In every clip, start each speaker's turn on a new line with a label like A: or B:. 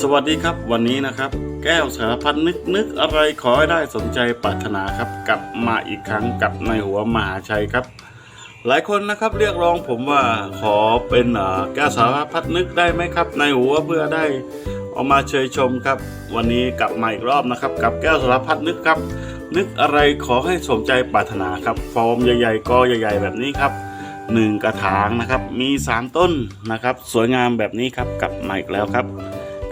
A: สวัสดีครับวันนี้นะครับ แก้วสารพัดนึกนึกอะไรขอให้ได้สนใจปรารถนาครับ กลับมาอีกครั้งกับในหัวมหาชัยครับ หลายคนนะครับเรียกร้องผมว่าขอเป็นแก้วสารพัดนึกได้ไหมครับ ในหัวเพื่อได้เอามาเชยชมครับ วันนี้กลับมาอีกรอบนะครับ กับแก้วสารพัดนึกครับ นึกอะไรขอให้สมใจปรารถนาครับฟอร์มใหญ่ๆกอใหญ่ ๆ แบบนี้ครับหนึ่งกระถางนะครับมีสามต้นนะครับ สวยงามแบบนี้ครับกลับมาอีกแล้วครับ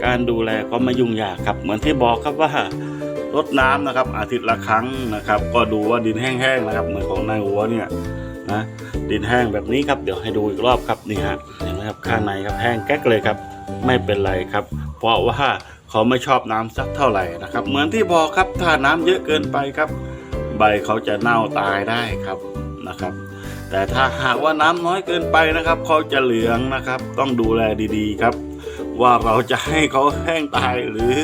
A: การดูแลก็ไม่ยุ่งยากครับ เหมือนที่บอกครับว่ารดน้ำนะครับ อาทิตย์ละครั้งนะครับ ก็ดูว่าดินแห้งๆนะครับ เหมือนของนายหัวเนี่ยนะดินแห้งแบบนี้ครับเดี๋ยวให้ดูอีกรอบครับนี่ฮะเห็นไหมครับข้างในครับแห้งแก๊กเลยครับ ไม่เป็นไรครับ เพราะว่าเขาไม่ชอบน้ำสักเท่าไหร่นะครับ เหมือนที่บอกครับถ้าน้ำเยอะเกินไปครับ ใบเขาจะเน่าตายได้ครับนะครับ แต่ถ้าหากว่าน้ำน้อยเกินไปนะครับ เขาจะเหลืองนะครับ ต้องดูแลดีๆครับ ว่าเราจะให้เขาแห้งตายหรือ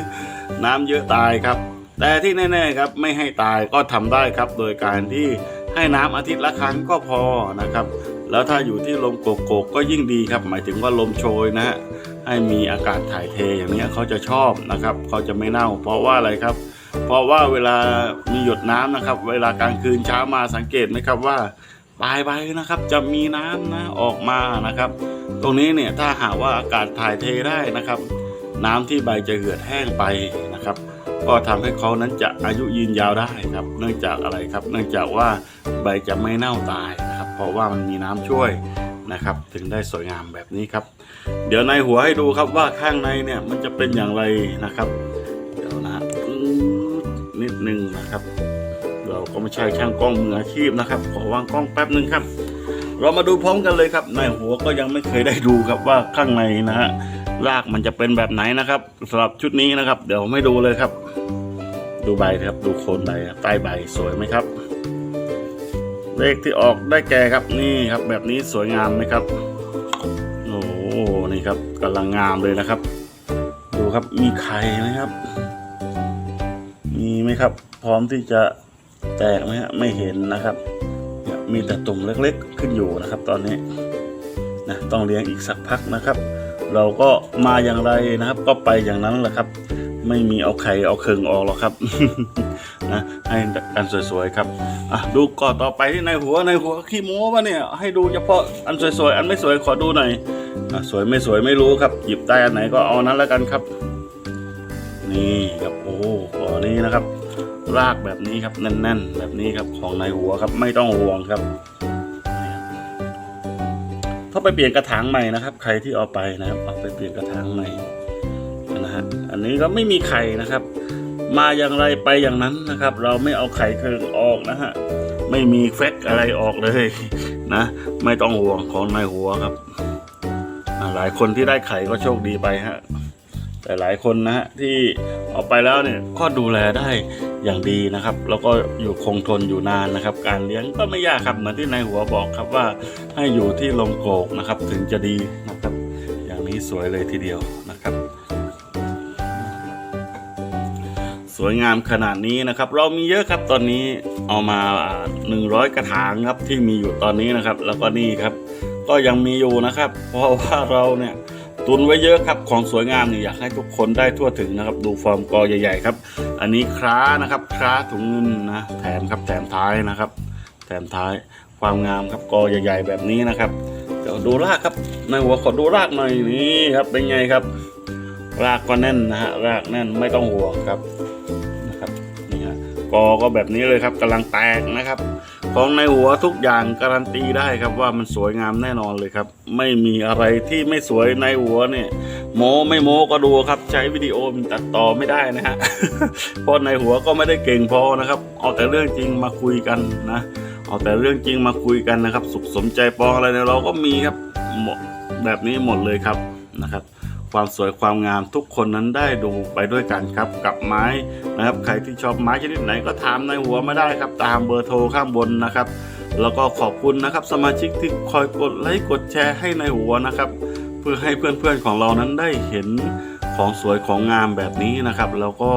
A: น้ำเยอะตายครับ แต่ที่แน่ๆครับไม่ให้ตายก็ทำได้ครับ โดยการที่ให้น้ำอาทิตย์ละครั้งก็พอนะครับ แล้วถ้าอยู่ที่ลมโกกๆก็ยิ่งดีครับ หมายถึงว่าลมโชยนะฮะให้มีอากาศถ่ายเทอย่างนี้ยเขาจะชอบนะครับเขาจะไม่เน่า เพราะว่าอะไรครับ เพราะว่าเวลามีหยดน้ำนะครับ เวลากลางคืนเช้ามาสังเกตไหมครับว่าปลายใบนะครับ จะมีน้ำนะออกมานะครับ ตรงนี้เนี่ยถ้าหากว่าอากาศถ่ายเทได้นะครับ น้ำที่ใบจะเหือดแห้งไปนะครับ ก็ทำให้เขานั้นจะอายุยืนยาวได้ครับ เนื่องจากอะไรครับ เนื่องจากว่าใบจะไม่เน่าตายนะครับ เพราะว่ามันมีน้ำช่วยนะครับ ถึงได้สวยงามแบบนี้ครับ เดี๋ยวในหัวให้ดูครับว่าข้างในเนี่ยมันจะเป็นอย่างไรนะครับเดี๋ยวนะนิดนึงนะครับ เราก็ไม่ใช่ช่างกล้องมืออาชีพนะครับ ขอวางกล้องแป๊บนึงครับ เรามาดูพร้อมกันเลยครับ ในหัวก็ยังไม่เคยได้ดูครับว่าข้างในนะฮะรากมันจะเป็นแบบไหนนะครับสำหรับชุดนี้นะครับ เดี๋ยวไม่ดูเลยครับ ดูใบครับ ดูโคนใบใต้ใบสวยไหมครับ เลขที่ออกได้แก่ครับนี่ครับ แบบนี้สวยงามไหมครับโอ้โหนี่ครับกำลังงามเลยนะครับ ดูครับมีไข่ไหมครับ มีไหมครับ พร้อมที่จะแตกไหมฮะไม่เห็นนะครับ มีแต่ตุ่มเล็กๆขึ้นอยู่นะครับ ตอนนี้นะต้องเลี้ยงอีกสักพักนะครับ เราก็มาอย่างไรนะครับ ก็ไปอย่างนั้นแหละครับ ไม่มีเอาไข่เอาเคิงออกหรอกครับนะให้กันสวยๆครับอะดูก่อนต่อไปที่ในหัวในหัวขี้โม้ปะเนี่ยให้ดูเฉพาะอันสวยๆอันไม่สวยขอดูหน่อยอะสวยไม่สวยไม่รู้ครับ หยิบได้อันไหนก็เอานั้นแล้วกันครับ นี่ครับโอ้ขอนี้นะครับ รากแบบนี้ครับแน่นๆ แบบนี้ครับของในหัวครับไม่ต้องห่วงครับ ถ้าไปเปลี่ยนกระถางใหม่นะครับ ใครที่เอาไปนะครับเอาไปเปลี่ยนกระถางใหม่นะฮะอันนี้ก็ไม่มีไข่นะครับ มาอย่างไรไปอย่างนั้นนะครับ เราไม่เอาไข่เคิงออกนะฮะไม่มีแฟกอะไรออกเลยนะไม่ต้องห่วงของในหัวครับหลายคนที่ได้ไข่ก็โชคดีไปฮะแต่หลายคนนะฮะที่ อาไปแล้วเนี่ยก็ดูแลได้อย่างดีนะครับ แล้วก็อยู่คงทนอยู่นานนะครับ การเลี้ยงก็ไม่ยากครับเหมือนที่นายหัวบอกครับว่าให้อยู่ที่ลมโกกนะครับ ถึงจะดีนะครับ อย่างนี้สวยเลยทีเดียวนะครับสวยงามขนาดนี้นะครับ เรามีเยอะครับตอนนี้เอามา 100 กระถางครับที่มีอยู่ตอนนี้นะครับ แล้วก็นี่ครับ ก็ยังมีอยู่นะครับ เพราะว่าเราเนี่ย ตุนไว้เยอะครับของสวยงามนี่อยากให้ทุกคนได้ทั่วถึงนะครับ ดูฟอร์มกอใหญ่ ๆ ครับ อันนี้คร้านะครับคร้าถุงเงินนะแถมครับแถมท้ายนะครับ แถมท้ายความงามครับกอใหญ่ ๆ แบบนี้นะครับเดี๋ยวดูรากครับในหัวขอดูรากหน่อยนี่ครับเป็นไงครับ รากก็แน่นนะฮะรากแน่นไม่ต้องห่วงครับนะครับนี่ฮะกอก็แบบนี้เลยครับกำลังแตกนะครับ ของในหัวทุกอย่างการันตีได้ครับว่ามันสวยงามแน่นอนเลยครับ ไม่มีอะไรที่ไม่สวยในหัวเนี่ยโมไม่โมก็ดูครับ ใช้วิดีโอมันตัดต่อไม่ได้นะฮะเพราะในหัวก็ไม่ได้เก่งพอนะครับ เอาแต่เรื่องจริงมาคุยกันนะเอาแต่เรื่องจริงมาคุยกันนะครับ สุขสมใจปองอะไรเนี่ยเราก็มีครับหมดแบบนี้หมดเลยครับนะครับ ความสวยความงามทุกคนนั้นได้ดูไปด้วยกันครับกับไม้นะครับ ใครที่ชอบไม้ชนิดไหนก็ถามในหัวมาได้ครับ ตามเบอร์โทรข้างบนนะครับ แล้วก็ขอบคุณนะครับ สมาชิกที่คอยกดไลค์กดแชร์ให้ในหัวนะครับ เพื่อให้เพื่อนๆของเรานั้นได้เห็นของสวยของงามแบบนี้นะครับ แล้วก็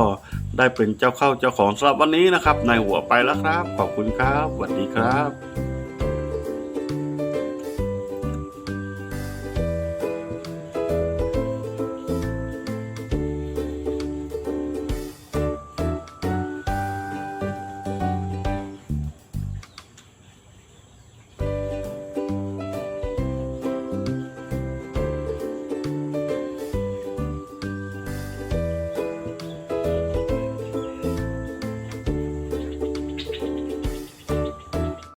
A: ได้เป็นเจ้าเข้าเจ้าของสำหรับวันนี้นะครับ ในหัวไปแล้วครับ ขอบคุณครับสวัสดีครับ